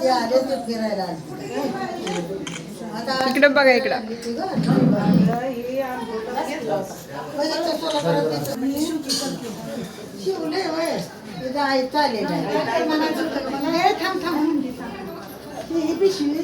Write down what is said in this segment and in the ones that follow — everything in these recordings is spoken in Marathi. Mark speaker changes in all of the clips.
Speaker 1: ते आले ते फिरायला आता
Speaker 2: इकडं बघा इकडं.
Speaker 1: शिवले वय तिथं आहे. चालेल हे थांब थांब ही पिशवी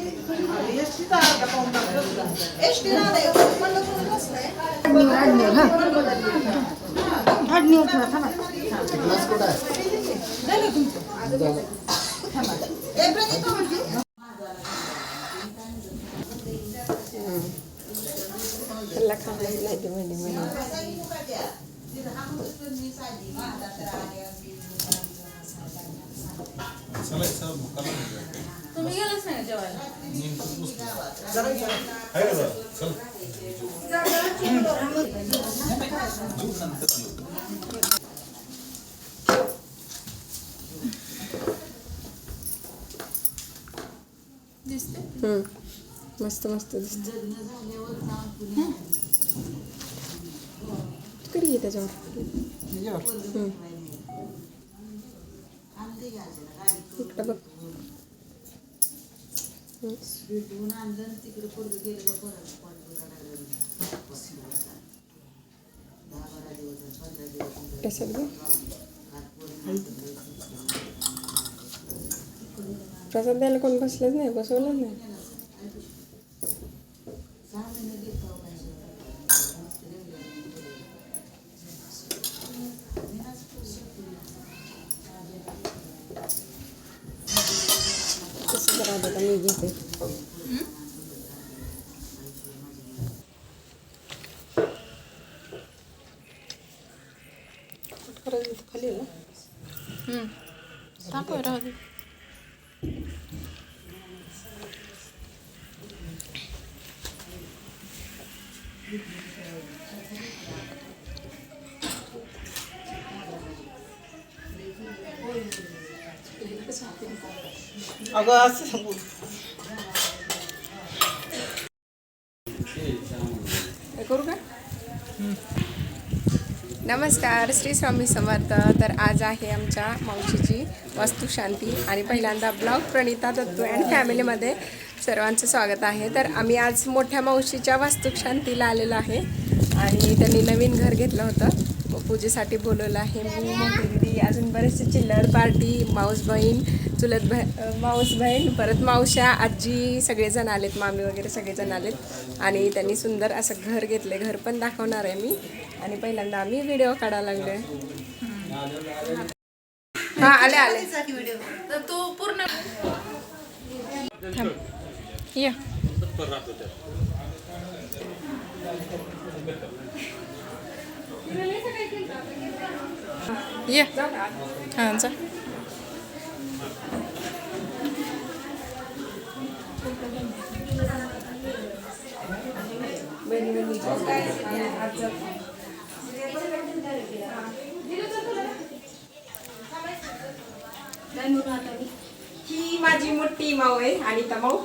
Speaker 2: खायला नाही ते म्हणजे म्हणजे
Speaker 3: तुम्ही गेलाच नाही जेवायला दिसते
Speaker 2: हम्म. मस्त मस्त दिसत. कधी घे त्याच्यावर. इकडं बघ. घे प्रसाद द्यायला कोण बसलंच नाही बसवलंच नाही कसं करा आता मी घेते खरंच इथं खाली आहे ना
Speaker 3: तापव राहू दे
Speaker 4: अगं असं सांगू
Speaker 2: हे करू का नमस्कार श्री स्वामी समर्थ. तर आज आहे आमच्या मावशीची वास्तुशांती आणि पहिल्यांदा ब्लॉग प्रणिता दत्तू अँड फॅमिलीमध्ये सर्वांचं स्वागत आहे. तर आम्ही आज मोठ्या मावशीच्या वास्तुशांतीला आलेलो आहे आणि त्यांनी नवीन घर घेतलं होतं. पूजेसाठी बोलवलं आहे मी मोठी दिदी अजून बरेचसे चिल्लर पार्टी माऊस बहीण चुलत बह माऊस बहीण परत मावश्या आजी सगळेजण आलेत मामी वगैरे सगळेजण आलेत. आणि त्यांनी सुंदर असं घर घेतलं घर पण दाखवणार आहे मी. आणि पहिल्यांदा आम्ही व्हिडिओ काढायला लागलोय हा आले आले.
Speaker 3: तर तू पूर्ण
Speaker 2: या.
Speaker 3: ये. हां जा.
Speaker 2: ही माझी मोठी माऊ आहे अनिता माऊ.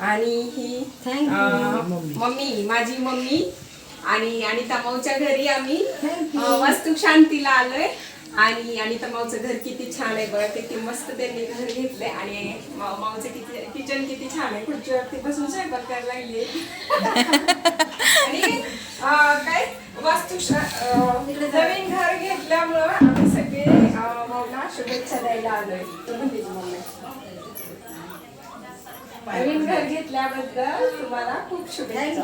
Speaker 2: आणि ही अं, मम्मी माझी मम्मी. आणि अनिता माऊच्या घरी आम्ही अं, वास्तू शांतीला आलोय. आणि अनिता माऊचं घर किती छान आहे बघा किती मस्त त्यांनी घर घेतलंय. आणि मा- माऊचं किती किचन किती छान आहे. खुर्चीवरती बसून स्वयंपाक करायला लागली आणि अं, काय? वास्तू अं, नवीन घर घेतल्यामुळं आम्ही शुभेच्छा द्यायला आलोय. नवीन घर घेतल्याबद्दल तुम्हाला खूप शुभेच्छा.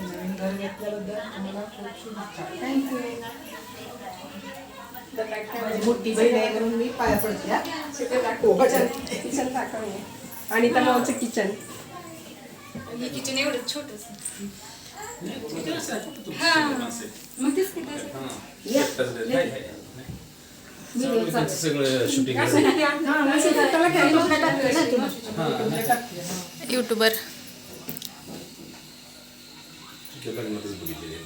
Speaker 4: नवीन घर घेतल्याबद्दल तुम्हाला खूप शुभेच्छा.
Speaker 1: थँक्यू
Speaker 4: मोठी बहीण आहे म्हणून मी पाया पडते हा.
Speaker 2: किचन किचन दाखवणे आणि तमावचं किचन
Speaker 3: हे किचन एवढं छोटस
Speaker 5: सगळं शूटिंग
Speaker 3: युट्यूबर
Speaker 5: बघितलेली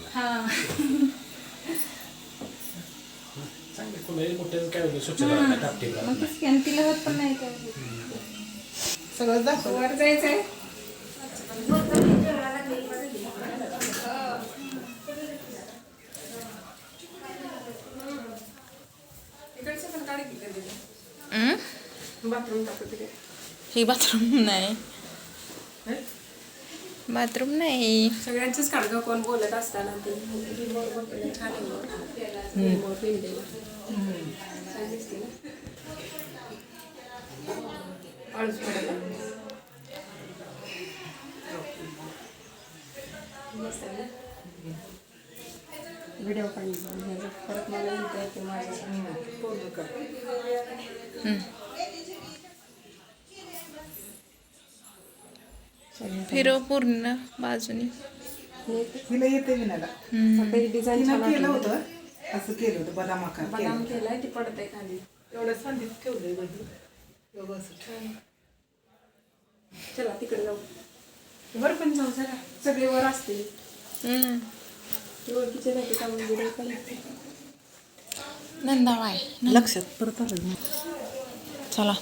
Speaker 5: चांगले कोणी मोठ्या काय होतं स्वच्छता टापटीप राहत नाही.
Speaker 4: सगळं दाखव
Speaker 2: वर जायचंय इकडचं पण काढ की कधी
Speaker 3: हं?
Speaker 2: बाथरूम
Speaker 3: ही नाही बाथरूम नाही
Speaker 2: सगळ्यांचंच काढलं कोण बोलत असताना ते छान आहे रिमोट विंडोला. छान दिसते ना आळस पडत आहे. मस्त आहे ना? व्हिडिओ काढला परत मला येते माझ्या पूर्ण कर
Speaker 3: हं. फिरव पूर्ण बाजूनी.
Speaker 4: तिला येते विणायला
Speaker 2: डिझाईन
Speaker 4: केलं. होतं. असं केलं होतं. बदाम आकार
Speaker 2: बदाम केलाय ती पडत आहे खाली.
Speaker 4: एवढं सांगित ठेवलंय बघी. एवढं असं
Speaker 2: चला तिकडे जाऊ. वर पण जाऊ जरा. सगळे वर असतील.
Speaker 3: नंदाबाई
Speaker 4: लक्षात परत आलं
Speaker 3: चला?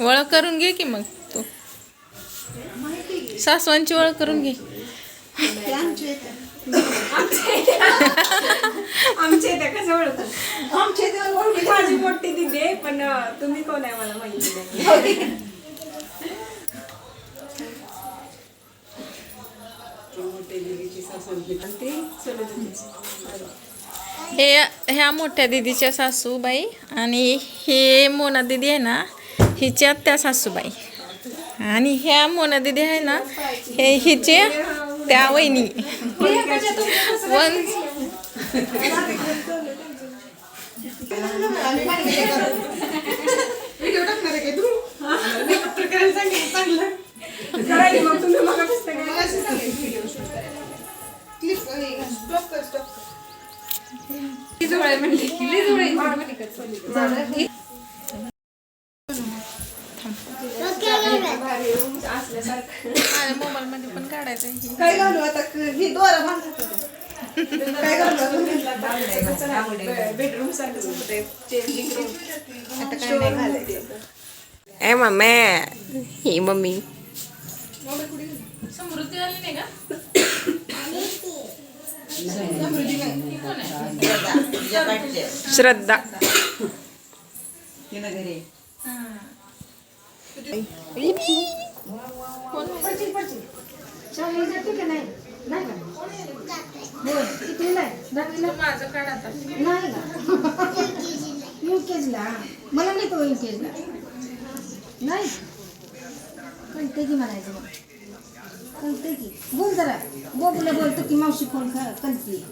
Speaker 3: ओळख करून घे की मग तू? सासवांची ओळख करून घे.
Speaker 1: ते आमचे इथे.
Speaker 2: आमच्या इथे कसं ओळखू
Speaker 1: आमचे इथे ओळखी
Speaker 2: ही माझी मोठी दिदी आहे पण अं, तुम्ही कोण आहे मला माहिती नाही आणि ते सोनू दिदीची.
Speaker 3: हे ह्या मोठ्या दिदीच्या सासूबाई आणि हे मोना दिदी आहे ना हिच्या त्या सासूबाई आणि ह्या मोना दिदी आहे ना हे हिचे त्या वहिनी. वन
Speaker 1: व्हिडिओ टाकणार आहे काय तू मेकअप करायला सांगितलं चांगलं
Speaker 2: करायला मग तुम्ही मगापासून काय
Speaker 1: मला असं सांगायचं व्हिडिओ शूट करायला क्लिप स्टॉप कर स्टॉप कर
Speaker 2: असल्यासारखं.
Speaker 3: माझ्या मोबाईलमध्ये पण काढायचं आहे.
Speaker 1: काय घालू आता? ही दोरा बांधतात काय घालू
Speaker 2: बेडरूम सारखं चेंजिंग रूम
Speaker 1: आता? काय नाही घालायचं
Speaker 2: ए मम्मी. ही मम्मी.
Speaker 3: समृद्धी आली नाही का?
Speaker 2: श्रद्धा.
Speaker 1: मला नाही तो यू केजला नाही. कळते की म्हणायचं मग कळते की बोल जरा बोबूला बोलतो की मावशी फोन कळते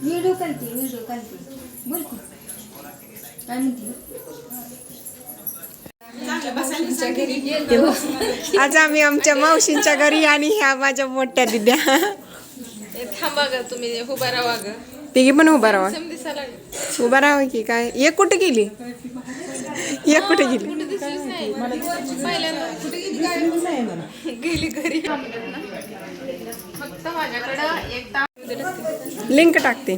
Speaker 1: व्हिडिओ कळते व्हिडिओ कळते बोल की काय म्हणते
Speaker 2: आज आम्ही आमच्या मावशींच्या घरी आणि ह्या माझ्या मोठ्या दिद्या.
Speaker 3: थांबा ग तुम्ही उभा राहा ग.
Speaker 2: तिघी पण उभा राहा. उभा राहा की काय? एक कुठे गेली? एक कुठे गेली?
Speaker 3: घरी. फक्त माझ्याकडं एक
Speaker 2: लिंक टाकते.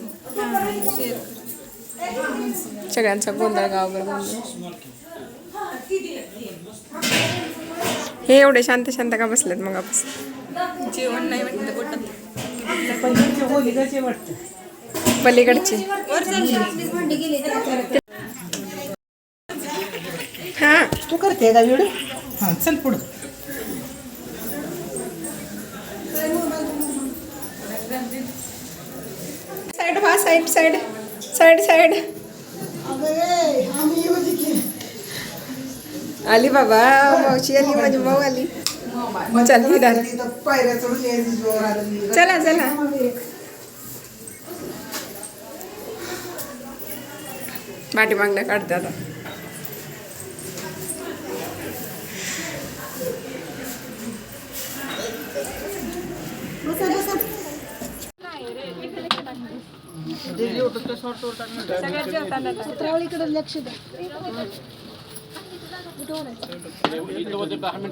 Speaker 2: सगळ्यांचा गोंधळ गावभर गोंधळ. हे एवढे शांत शांत का बसलेत मग आपण?
Speaker 3: जेवण नाही वाटतं पोटात
Speaker 4: पलीकडचे होलिकाचे वाटतं
Speaker 2: पलीकडचे.
Speaker 1: भांडी गेली
Speaker 2: हा.
Speaker 4: तू करते का व्हिडिओ? हां चल पुढं.
Speaker 2: साईड व्हा साईड साईड साईड साईड आली बाबा मावशी आली माझी भाऊ आली. चल ही धर.
Speaker 4: पायऱ्या चढून यायची जोर आलं
Speaker 2: चला. चला पाठीमागणं काढते आता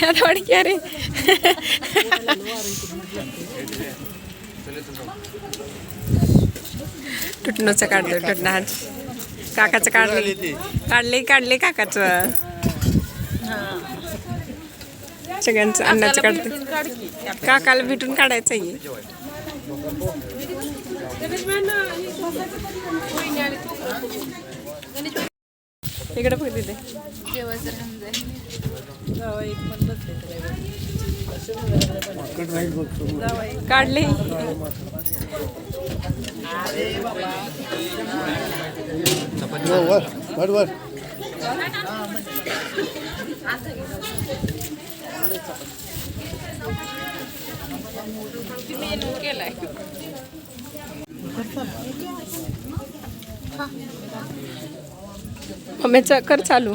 Speaker 1: चित्रावळीकडे
Speaker 2: थोडी क्या रे काढलं टुटणार काकाचं काढले काढले काढले काकाचं. सगळ्यांचं अन्नाचं काढते. काकाला भेटून काढायचं आहे. इकडे बघ तिथे. काढले.
Speaker 4: वर वर.
Speaker 3: केलाय
Speaker 2: मम्मीचं कर चालू.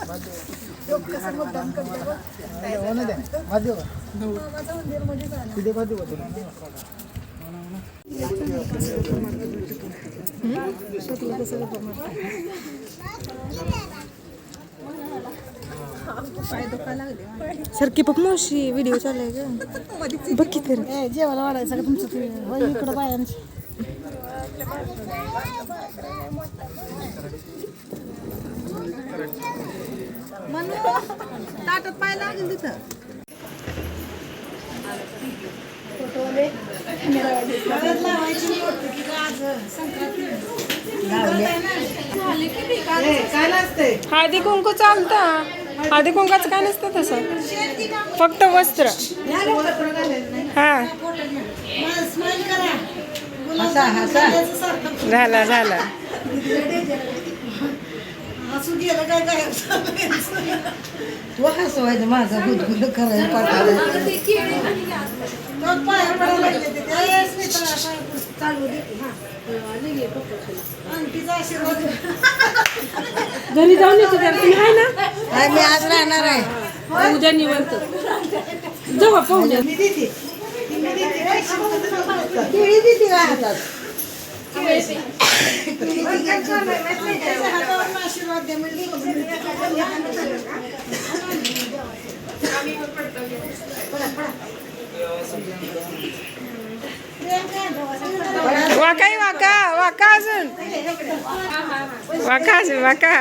Speaker 3: खावायचं सारखी पप्प मावशी व्हिडिओ चाललाय ग बघ की तर.
Speaker 1: जेवायला वाढायचं का तुमचं ते? होय इकडं बायांचं. ताटत पाय लागेल तिथं.
Speaker 2: हळदी कुंकू चालतं. हळदी कुंकाचं काय नसतं तसं. फक्त वस्त्र. हा.
Speaker 1: स्माइल करा. हसा हसा.
Speaker 2: झाला झाला.
Speaker 1: हसू गेलं काय काय तू हसवायचं माझा गुदगुद करायला पाठवायचं पाया पडायला लागले ते. चालू दे. हा.
Speaker 2: घरी जाऊन येतो तुम्ही आहे ना?
Speaker 1: नाही, मी आज राहणार आहे.
Speaker 2: उद्या निवंत. जाऊ आपण
Speaker 1: मी देते. केळी देते का हातात? केळी
Speaker 2: वाकाई वाका वाका अजून. वाका अजून वाका.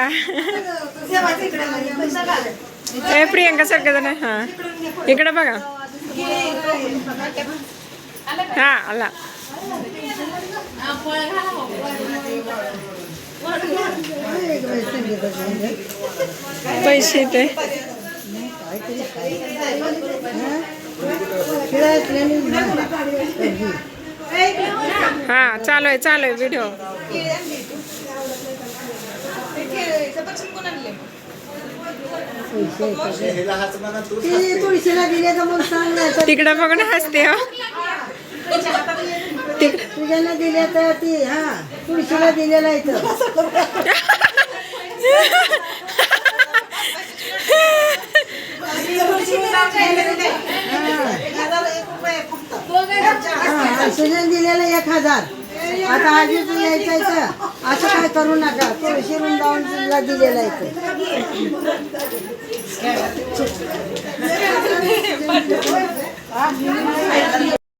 Speaker 2: हे प्रियंका सारखं जण हा. इकडे बघा. हा आला. पैसे ते. हा चालू आहे चालू आहे व्हिडिओ तिकडे बघून हसते हो. ते
Speaker 1: पूजाला दिल्या तर ती हा तुळशीला दिलेला इथं तुझ्या दिलेला एक हजार. आता आधीच यायचं इथं असं काय करू नका. तुळशी वृंदावन तुला दिलेला इथं